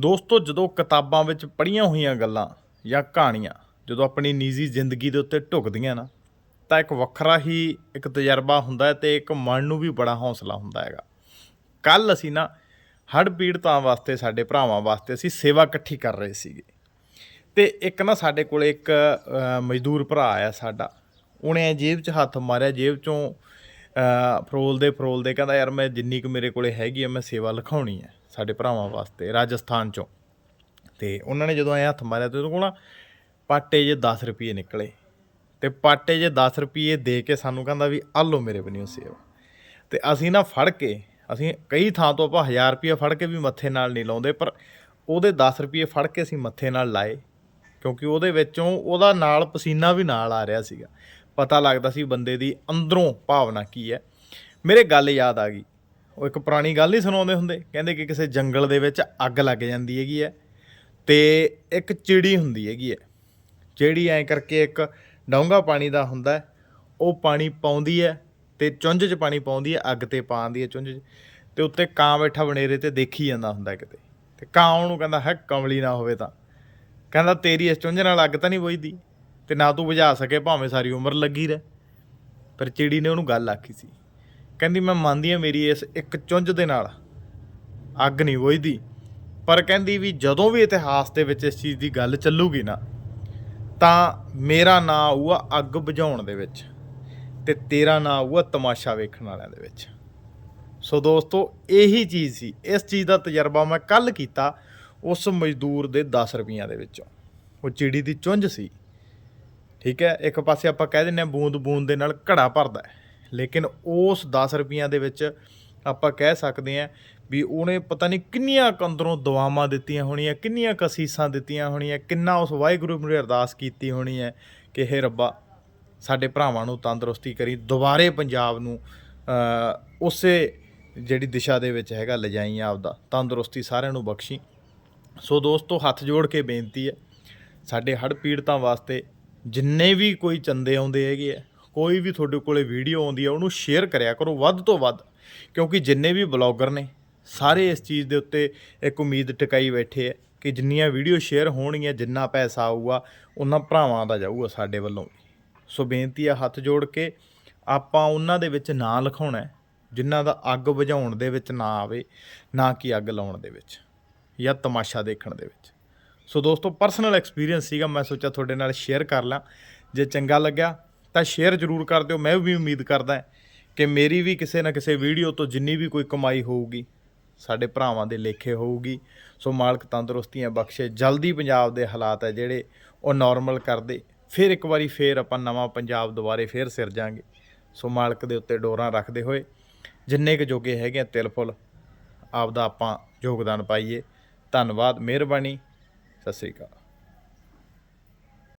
ਦੋਸਤੋ ਜਦੋਂ ਕਿਤਾਬਾਂ ਵਿੱਚ ਪੜ੍ਹੀਆਂ ਹੋਈਆਂ ਗੱਲਾਂ ਜਾਂ ਕਹਾਣੀਆਂ ਜਦੋਂ ਆਪਣੀ ਨਿੱਜੀ ਜ਼ਿੰਦਗੀ ਦੇ ਉੱਤੇ ਢੁਕਦੀਆਂ ਨਾ ਤਾਂ ਇੱਕ ਵੱਖਰਾ ਹੀ ਇੱਕ ਤਜਰਬਾ ਹੁੰਦਾ ਹੈ ਤੇ ਇੱਕ ਮਨ ਨੂੰ ਵੀ ਬੜਾ ਹੌਸਲਾ ਹੁੰਦਾ ਹੈਗਾ। ਕੱਲ ਅਸੀਂ ਨਾ ਹੜ੍ਹ ਪੀੜਤਾਂ ਵਾਸਤੇ ਸਾਡੇ ਭਰਾਵਾਂ ਵਾਸਤੇ ਅਸੀਂ ਸੇਵਾ ਇਕੱਠੀ ਕਰ ਰਹੇ ਸੀਗੇ। ਤੇ ਇੱਕ ਨਾ ਸਾਡੇ ਕੋਲੇ ਇੱਕ ਮਜ਼ਦੂਰ ਭਰਾ ਆਇਆ ਸਾਡਾ। ਉਹਨੇ ਜੇਬ 'ਚ ਹੱਥ ਮਾਰਿਆ ਜੇਬ 'ਚੋਂ ਅ, ਫਰੋਲਦੇ ਫਰੋਲਦੇ ਕਹਿੰਦਾ ਯਾਰ ਮੈਂ ਜਿੰਨੀ ਕੁ ਮੇਰੇ ਕੋਲੇ ਹੈਗੀ ਆ ਮੈਂ ਸੇਵਾ ਲਿਖਾਉਣੀ ਹੈ। ਸਾਡੇ ਭਰਾਵਾਂ ਵਾਸਤੇ, ਰਾਜਸਥਾਨ 'ਚੋਂ। ਤੇ ਉਹਨਾਂ ਨੇ ਜਦੋਂ ਐ ਹੱਥ ਮਾਰਿਆ ਤੇ ਉਹਦੇ ਕੋਲ ਨਾ ਪਾਟੇ ਜੇ 10 ਰੁਪਏ ਨਿਕਲੇ। ਤੇ ਪਾਟੇ ਜੇ 10 ਰੁਪਏ ਦੇ ਕੇ ਸਾਨੂੰ ਕਹਿੰਦਾ ਵੀ ਆ ਲਓ ਮੇਰੇ ਬਨਿਓ ਸੇਵਾ। ਤੇ ਅਸੀਂ ਨਾ ਫੜ ਕੇ, ਅਸੀਂ ਕਈ ਥਾਂ ਤੋਂ ਆਪਾਂ 1000 ਰੁਪਏ ਫੜ ਕੇ ਵੀ ਮੱਥੇ ਨਾਲ ਨਹੀਂ ਲਾਉਂਦੇ, ਪਰ ਉਹਦੇ 10 ਰੁਪਏ ਫੜ ਕੇ ਅਸੀਂ ਮੱਥੇ ਨਾਲ ਲਾਏ। ਕਿਉਂਕਿ ਉਹਦੇ ਵਿੱਚੋਂ ਉਹਦਾ ਨਾਲ ਪਸੀਨਾ ਵੀ ਨਾਲ ਆ ਰਿਹਾ ਸੀਗਾ। ਪਤਾ ਲੱਗਦਾ ਸੀ ਬੰਦੇ ਦੀ ਅੰਦਰੋਂ ਭਾਵਨਾ ਕੀ ਹੈ। ਮੇਰੇ ਗੱਲ ਯਾਦ ਆ ਗਈ। ਉਹ ਇੱਕ ਪੁਰਾਣੀ ਗੱਲ ਨਹੀਂ ਸੁਣਾਉਂਦੇ ਹੁੰਦੇ। ਕਹਿੰਦੇ ਕਿ ਕਿਸੇ ਜੰਗਲ ਦੇ ਵਿੱਚ ਅੱਗ ਲੱਗ ਜਾਂਦੀ ਹੈਗੀ ਹੈ ਤੇ ਇੱਕ ਚਿੜੀ ਹੁੰਦੀ ਹੈਗੀ ਹੈ। ਜਿਹੜੀ ਐਂ ਕਰਕੇ ਇੱਕ ਡੋਂਗਾ ਪਾਣੀ ਦਾ ਹੁੰਦਾ ਉਹ ਪਾਣੀ ਪਾਉਂਦੀ ਹੈ ਤੇ ਚੁੰਝ 'ਚ ਪਾਣੀ ਪਾਉਂਦੀ ਹੈ, ਅੱਗ ਤੇ ਪਾਉਂਦੀ ਹੈ ਚੁੰਝ 'ਚ। ਤੇ ਉੱਤੇ ਕਾਂ ਬੈਠਾ ਬਨੇਰੇ ਤੇ ਦੇਖੀ ਜਾਂਦਾ ਹੁੰਦਾ ਕਿਤੇ। ਤੇ ਕਾਂ ਉਹਨੂੰ ਕਹਿੰਦਾ, ਹੈ, ਕਮਲੀ ਨਾ ਹੋਵੇ ਤਾਂ। ਕਹਿੰਦਾ, ਤੇਰੀ ਇਸ ਚੁੰਝ ਨਾਲ ਅੱਗ ਤਾਂ ਨਹੀਂ ਬੁਝਦੀ। ਤੇ ਨਾ ਤੂੰ ਬੁਝਾ ਸਕੇ, ਭਾਵੇਂ ਸਾਰੀ ਉਮਰ ਲੱਗੀ ਰਹਿ। ਪਰ ਚਿੜੀ ਨੇ ਉਹਨੂੰ ਗੱਲ ਆਖੀ ਸੀ। ਕਹਿੰਦੀ, ਮੈਂ ਮੰਨਦੀ ਹਾਂ ਮੇਰੀ ਇਸ ਇੱਕ ਚੁੰਝ ਦੇ ਨਾਲ ਅੱਗ ਨਹੀਂ ਬੁਝਦੀ, ਪਰ ਕਹਿੰਦੀ ਵੀ ਜਦੋਂ ਵੀ ਇਤਿਹਾਸ ਦੇ ਵਿੱਚ ਇਸ ਚੀਜ਼ ਦੀ ਗੱਲ ਚੱਲੂਗੀ ਨਾ, ਤਾਂ ਮੇਰਾ ਨਾਂ ਆਊਗਾ ਅੱਗ ਬੁਝਾਉਣ ਦੇ ਵਿੱਚ ਤੇ ਤੇਰਾ ਨਾਂ ਆਊਗਾ ਤਮਾਸ਼ਾ ਵੇਖਣ ਵਾਲਿਆਂ ਦੇ ਵਿੱਚ। ਸੋ ਦੋਸਤੋ, ਇਹੀ ਚੀਜ਼ ਸੀ। ਇਸ ਚੀਜ਼ ਦਾ ਤਜਰਬਾ ਮੈਂ ਕੱਲ ਕੀਤਾ ਉਸ ਮਜ਼ਦੂਰ ਦੇ 10 ਰੁਪਈਆਂ ਦੇ ਵਿੱਚੋਂ। ਉਹ ਚਿੜੀ ਦੀ ਚੁੰਝ ਸੀ। ਠੀਕ ਹੈ, ਇੱਕ ਪਾਸੇ ਆਪਾਂ ਕਹਿ ਦਿੰਦੇ ਹਾਂ ਬੂੰਦ ਬੂੰਦ ਦੇ ਨਾਲ ਘੜਾ ਭਰਦਾ ਹੈ। ਲੇਕਿਨ ਉਸ 10 ਰੁਪਈਆਂ ਦੇ ਵਿੱਚ ਆਪਾਂ ਕਹਿ ਸਕਦੇ ਹਾਂ ਵੀ ਉਹਨੇ ਪਤਾ ਨਹੀਂ ਕਿੰਨੀਆਂ ਕੁ ਅੰਦਰੋਂ ਦੁਆਵਾਂ ਦਿੱਤੀਆਂ ਹੋਣੀਆਂ, ਕਿੰਨੀਆਂ ਕਸੀਸਾਂ ਦਿੱਤੀਆਂ ਹੋਣੀਆਂ, ਕਿੰਨਾ ਉਸ ਵਾਹਿਗੁਰੂ ਨੂੰ ਅਰਦਾਸ ਕੀਤੀ ਹੋਣੀ ਹੈ ਕਿ ਹੇ ਰੱਬਾ, ਸਾਡੇ ਭਰਾਵਾਂ ਨੂੰ ਤੰਦਰੁਸਤੀ ਕਰੀ, ਦੁਬਾਰੇ ਪੰਜਾਬ ਨੂੰ ਉਸੇ ਜਿਹੜੀ ਦਿਸ਼ਾ ਦੇ ਵਿੱਚ ਹੈਗਾ, ਲਿਜਾਈ ਆਪਦਾ, ਤੰਦਰੁਸਤੀ ਸਾਰਿਆਂ ਨੂੰ ਬਖਸ਼ੀ। ਸੋ ਦੋਸਤੋ, ਹੱਥ ਜੋੜ ਕੇ ਬੇਨਤੀ ਹੈ, ਸਾਡੇ ਹੜ੍ਹ ਪੀੜਤਾਂ ਵਾਸਤੇ ਜਿੰਨੇ ਵੀ ਕੋਈ ਚੰਦੇ ਆਉਂਦੇ ਹੈਗੇ ਆ ਕੋਈ ਵੀ ਤੁਹਾਡੇ ਕੋਲੇ ਵੀਡੀਓ ਆਉਂਦੀ ਹੈ ਉਹਨੂੰ ਸ਼ੇਅਰ ਕਰਿਆ ਕਰੋ, ਵੱਧ ਤੋਂ ਵੱਧ। ਕਿਉਂਕਿ ਜਿੰਨੇ ਵੀ ਬਲੌਗਰ ਨੇ, ਸਾਰੇ ਇਸ ਚੀਜ਼ ਦੇ ਉੱਤੇ ਇੱਕ ਉਮੀਦ ਟਿਕਾਈ ਬੈਠੇ ਹੈ ਕਿ ਜਿੰਨੀਆਂ ਵੀਡੀਓ ਸ਼ੇਅਰ ਹੋਣਗੀਆਂ, ਜਿੰਨਾ ਪੈਸਾ ਆਊਗਾ, ਉਹਨਾਂ ਭਰਾਵਾਂ ਦਾ ਜਾਊਗਾ ਸਾਡੇ ਵੱਲੋਂ ਵੀ। ਸੋ ਬੇਨਤੀ ਆ ਹੱਥ ਜੋੜ ਕੇ, ਆਪਾਂ ਉਹਨਾਂ ਦੇ ਵਿੱਚ ਨਾਂ ਲਿਖਾਉਣਾ ਜਿਨ੍ਹਾਂ ਦਾ ਅੱਗ ਬੁਝਾਉਣ ਦੇ ਵਿੱਚ ਨਾ ਆਵੇ, ਨਾ ਕਿ ਅੱਗ ਲਾਉਣ ਦੇ ਵਿੱਚ ਜਾਂ ਤਮਾਸ਼ਾ ਦੇਖਣ ਦੇ ਵਿੱਚ। ਸੋ ਦੋਸਤੋ ਪਰਸਨਲ ਐਕਸਪੀਰੀਅੰਸ ਸੀਗਾ, ਮੈਂ ਸੋਚਿਆ ਤੁਹਾਡੇ ਨਾਲ ਸ਼ੇਅਰ ਕਰ ਲਾਂ। ਜੇ ਚੰਗਾ ਲੱਗਿਆ ਤਾਂ ਸ਼ੇਅਰ ਜ਼ਰੂਰ ਕਰ ਦਿਓ। ਮੈਂ ਵੀ ਉਮੀਦ ਕਰਦਾ ਕਿ ਮੇਰੀ ਵੀ ਕਿਸੇ ਨਾ ਕਿਸੇ ਵੀਡੀਓ ਤੋਂ ਜਿੰਨੀ ਵੀ ਕੋਈ ਕਮਾਈ ਹੋਊਗੀ, ਸਾਡੇ ਭਰਾਵਾਂ ਦੇ ਲੇਖੇ ਹੋਊਗੀ। ਸੋ ਮਾਲਕ ਤੰਦਰੁਸਤੀਆਂ ਬਖਸ਼ੇ। ਜਲਦੀ ਪੰਜਾਬ ਦੇ ਹਾਲਾਤ ਹੈ ਜਿਹੜੇ ਉਹ ਨਾਰਮਲ ਕਰਦੇ। ਫਿਰ ਇੱਕ ਵਾਰੀ ਫੇਰ ਆਪਾਂ ਨਵਾਂ ਪੰਜਾਬ ਦੁਬਾਰੇ ਫੇਰ ਸਿਰਜਾਂਗੇ ਸੋ ਮਾਲਕ ਦੇ ਉੱਤੇ ਡੋਰਾਂ ਰੱਖਦੇ ਹੋਏ, ਜਿੰਨੇ ਕੁ ਜੋਗੇ ਹੈਗੇ ਆ, ਤਿਲ ਫੁੱਲ, ਆਪਦਾ ਆਪਾਂ ਯੋਗਦਾਨ ਪਾਈਏ। ਧੰਨਵਾਦ, ਮਿਹਰਬਾਨੀ। ਸਤਿ ਸ੍ਰੀ ਅਕਾਲ।